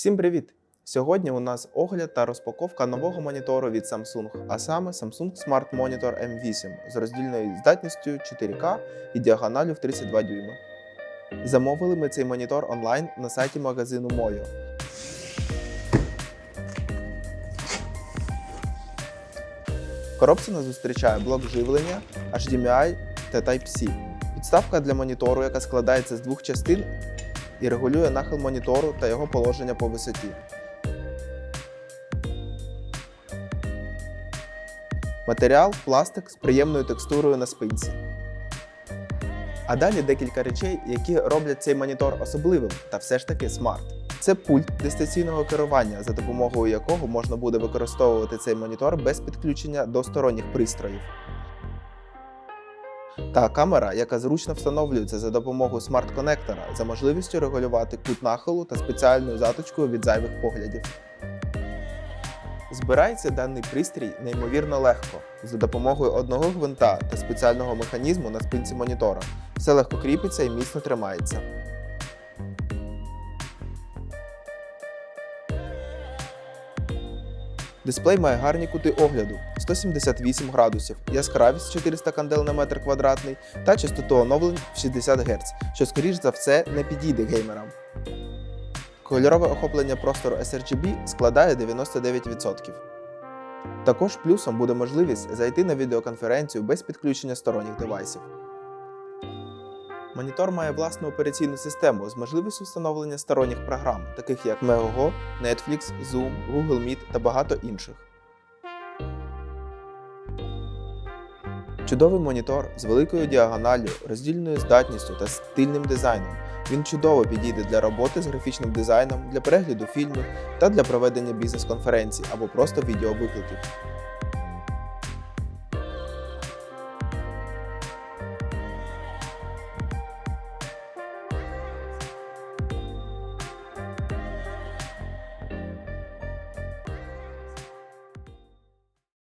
Всім привіт! Сьогодні у нас огляд та розпаковка нового монітору від Samsung, а саме Samsung Smart Monitor M8 з роздільною здатністю 4К і діагоналю в 32 дюйма. Замовили ми цей монітор онлайн на сайті магазину Moyo. Коробці нас зустрічає блок живлення, HDMI та Type-C. Підставка для монітору, яка складається з двох частин і регулює нахил монітору та його положення по висоті. Матеріал пластик з приємною текстурою на спинці. А далі декілька речей, які роблять цей монітор особливим та все ж таки смарт. Це пульт дистанційного керування, за допомогою якого можна буде використовувати цей монітор без підключення до сторонніх пристроїв. Та камера, яка зручно встановлюється за допомогою смарт-конектора за можливістю регулювати кут нахилу та спеціальною заточкою від зайвих поглядів. Збирається даний пристрій неймовірно легко за допомогою одного гвинта та спеціального механізму на спинці монітора. Все легко кріпиться і міцно тримається. Дисплей має гарні кути огляду 178 градусів, яскравість 400 кандел на метр квадратний та частоту оновлень в 60 Гц, що скоріш за все не підійде геймерам. Кольорове охоплення простору sRGB складає 99%. Також плюсом буде можливість зайти на відеоконференцію без підключення сторонніх девайсів. Монітор має власну операційну систему з можливістю встановлення сторонніх програм, таких як Megogo, Netflix, Zoom, Google Meet та багато інших. Чудовий монітор з великою діагоналлю, роздільною здатністю та стильним дизайном. Він чудово підійде для роботи з графічним дизайном, для перегляду фільмів та для проведення бізнес-конференцій або просто відеовикликів.